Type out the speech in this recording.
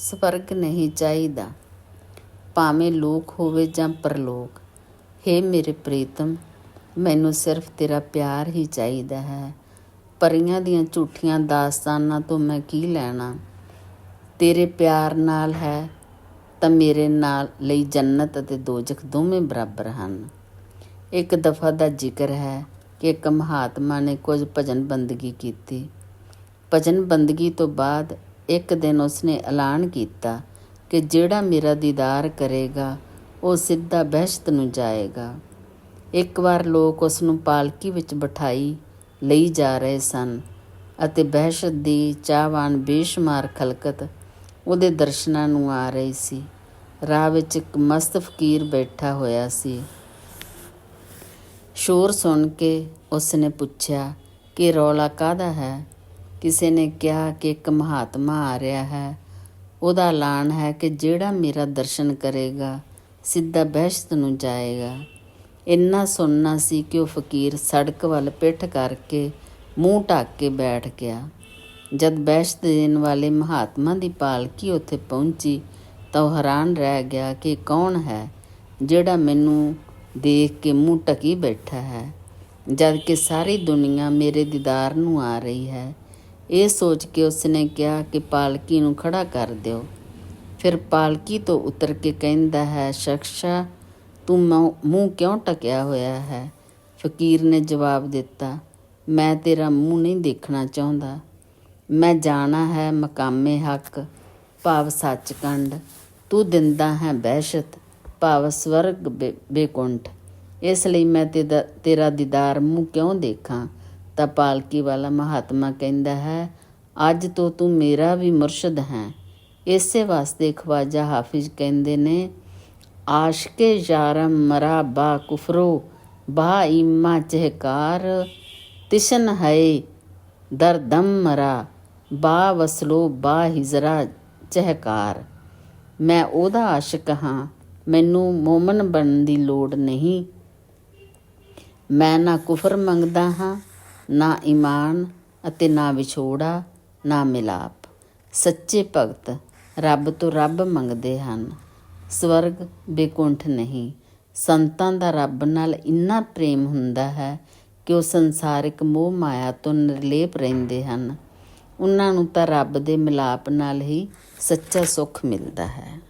ਸਵਰਗ ਨਹੀਂ ਚਾਹੀਦਾ। ਭਾਵੇਂ ਲੋਕ ਹੋਵੇ ਜਾਂ ਪਰਲੋਕ, ਹੇ ਮੇਰੇ ਪ੍ਰੀਤਮ, ਮੈਨੂੰ ਸਿਰਫ ਤੇਰਾ ਪਿਆਰ ਹੀ ਚਾਹੀਦਾ ਹੈ। ਪਰੀਆਂ ਦੀਆਂ ਝੂਠੀਆਂ ਦਾਸਤਾਨਾਂ ਤੋਂ ਮੈਂ ਕੀ ਲੈਣਾ? ਤੇਰੇ ਪਿਆਰ ਨਾਲ ਹੈ ਤਾਂ ਮੇਰੇ ਨਾਲ ਲਈ ਜੰਨਤ ਅਤੇ ਦੋਜ਼ਖ ਦੋਵੇਂ ਬਰਾਬਰ ਹਨ। ਇੱਕ ਦਫਾ ਦਾ ਜ਼ਿਕਰ ਹੈ ਕਿ ਇੱਕ ਮਹਾਤਮਾ ਨੇ ਕੁਝ ਭਜਨ ਬੰਦਗੀ ਕੀਤੀ। ਭਜਨ ਬੰਦਗੀ ਤੋਂ ਬਾਅਦ ਇੱਕ ਦਿਨ ਉਸਨੇ ਐਲਾਨ ਕੀਤਾ ਕਿ ਜਿਹੜਾ ਮੇਰਾ ਦੀਦਾਰ ਕਰੇਗਾ, ਉਹ ਸਿੱਧਾ ਬਹਿਸ਼ਤ ਨੂੰ ਜਾਏਗਾ। ਇੱਕ ਵਾਰ ਲੋਕ ਉਸ ਨੂੰ ਪਾਲਕੀ ਵਿੱਚ ਬਿਠਾਈ ਲਈ ਜਾ ਰਹੇ ਸਨ ਅਤੇ ਬਹਿਸ਼ਤ ਦੀ ਚਾਹਵਾਨ ਬੇਸ਼ੁਮਾਰ ਖਲਕਤ ਉਹਦੇ ਦਰਸ਼ਨਾਂ ਨੂੰ ਆ ਰਹੀ ਸੀ। ਰਾਹ ਵਿੱਚ ਇੱਕ ਮਸਤ ਫਕੀਰ ਬੈਠਾ ਹੋਇਆ ਸੀ। ਸ਼ੋਰ ਸੁਣ ਕੇ ਉਸਨੇ ਪੁੱਛਿਆ ਕਿ ਰੌਲਾ ਕਾਹਦਾ ਹੈ? ਕਿਸੇ ਨੇ ਕਿਹਾ ਕਿ ਇੱਕ ਮਹਾਤਮਾ ਆ ਰਿਹਾ ਹੈ, ਉਹਦਾ ਐਲਾਨ ਹੈ ਕਿ ਜਿਹੜਾ ਮੇਰਾ ਦਰਸ਼ਨ ਕਰੇਗਾ, ਸਿੱਧਾ ਬਹਿਸ਼ਤ ਨੂੰ ਜਾਏਗਾ। ਇੰਨਾ ਸੁਣਨਾ ਸੀ ਕਿ ਉਹ ਫਕੀਰ ਸੜਕ ਵੱਲ ਪਿੱਠ ਕਰਕੇ ਮੂੰਹ ਢੱਕ ਕੇ ਬੈਠ ਗਿਆ। ਜਦ ਬਹਿਸ਼ਤ ਦੇਣ ਵਾਲੇ ਮਹਾਤਮਾ ਦੀ ਪਾਲਕੀ ਉੱਥੇ ਪਹੁੰਚੀ, ਤਾਂ ਉਹ ਹੈਰਾਨ ਰਹਿ ਗਿਆ ਕਿ ਕੌਣ ਹੈ ਜਿਹੜਾ ਮੈਨੂੰ ਦੇਖ ਕੇ ਮੂੰਹ ਟਕੀ ਬੈਠਾ ਹੈ। ਜਦ ਕਿ ਸਾਰੀ ਦੁਨੀਆ ਮੇਰੇ ਦੀਦਾਰ ਨੂੰ ਆ ਰਹੀ ਹੈ ਇਹ ਸੋਚ ਕੇ ਉਸਨੇ ਕਿਹਾ ਕਿ ਪਾਲਕੀ ਨੂੰ ਖੜਾ ਕਰ ਦਿਓ। ਫਿਰ ਪਾਲਕੀ ਤੋਂ ਉਤਰ ਕੇ ਕਹਿੰਦਾ ਹੈ, ਸ਼ਖਸ਼ਾ, ਤੂੰ ਮੂੰਹ ਕਿਉਂ ਟਕਿਆ ਹੋਇਆ ਹੈ? ਫਕੀਰ ਨੇ ਜਵਾਬ ਦਿੱਤਾ, ਮੈਂ ਤੇਰਾ ਮੂੰਹ ਨਹੀਂ ਦੇਖਣਾ ਚਾਹੁੰਦਾ। ਮੈਂ ਜਾਣਾ ਹੈ ਮਕਾਮੇ ਹੱਕ, ਭਾਵ ਸੱਚਕੰਡ ਤੂੰ ਦਿੰਦਾ ਹੈ ਬਹਿਸ਼ਤ, ਭਾਵ ਸਵਰਗ ਬੇਕੁੰਠ। ਇਸ ਲਈ ਮੈਂ ਤੇਰਾ ਦੀਦਾਰ ਮੂੰਹ ਕਿਉਂ ਦੇਖਾਂ? ਤਾਂ ਪਾਲਕੀ ਵਾਲਾ ਮਹਾਤਮਾ ਕਹਿੰਦਾ ਹੈ, ਅੱਜ ਤੋਂ ਤੂੰ ਮੇਰਾ ਵੀ ਮੁਰਸ਼ਿਦ ਹੈ। ਇਸੇ ਵਾਸਤੇ ਖਵਾਜਾ ਹਾਫਿਜ਼ ਕਹਿੰਦੇ ਨੇ, ਆਸ਼ਕੇ ਯਾਰਮ ਮਰਾ ਬਾ ਕੁਫਰੋ, ਬਾ ਈਮਾ ਚਹਕਾਰ, ਤਿਸ਼ਨ ਹੈ ਦਰਦਮ ਮਰਾ, ਬਾ ਵਸਲੋ ਬਾ ਹਿਜਰਾ ਚਹਕਾਰ। ਮੈਂ ਉਹਦਾ ਆਸ਼ਿਕ ਹਾਂ, ਮੈਨੂੰ ਮੂਮਨ ਬਣਨ ਦੀ ਲੋੜ ਨਹੀਂ। ਮੈਂ ਨਾ ਕੁਫਰ ਮੰਗਦਾ ਹਾਂ ਨਾ ਈਮਾਨ ਅਤੇ ਨਾ ਵਿਛੋੜਾ, ਨਾ ਮਿਲਾਪ। ਸੱਚੇ ਭਗਤ ਰੱਬ ਤੋਂ ਰੱਬ ਮੰਗਦੇ ਹਨ। ਸਵਰਗ ਬੇਕੁੰਠ ਨਹੀਂ। ਸੰਤਾਂ ਦਾ ਰੱਬ ਨਾਲ ਇੰਨਾ ਪ੍ਰੇਮ ਹੁੰਦਾ ਹੈ ਕਿ ਉਹ ਸੰਸਾਰਿਕ ਮੋਹ ਮਾਇਆ ਤੋਂ ਨਿਰਲੇਪ ਰਹਿੰਦੇ ਹਨ। ਉਹਨਾਂ ਨੂੰ ਤਾਂ ਰੱਬ ਦੇ ਮਿਲਾਪ ਨਾਲ ਹੀ ਸੱਚਾ ਸੁੱਖ ਮਿਲਦਾ ਹੈ।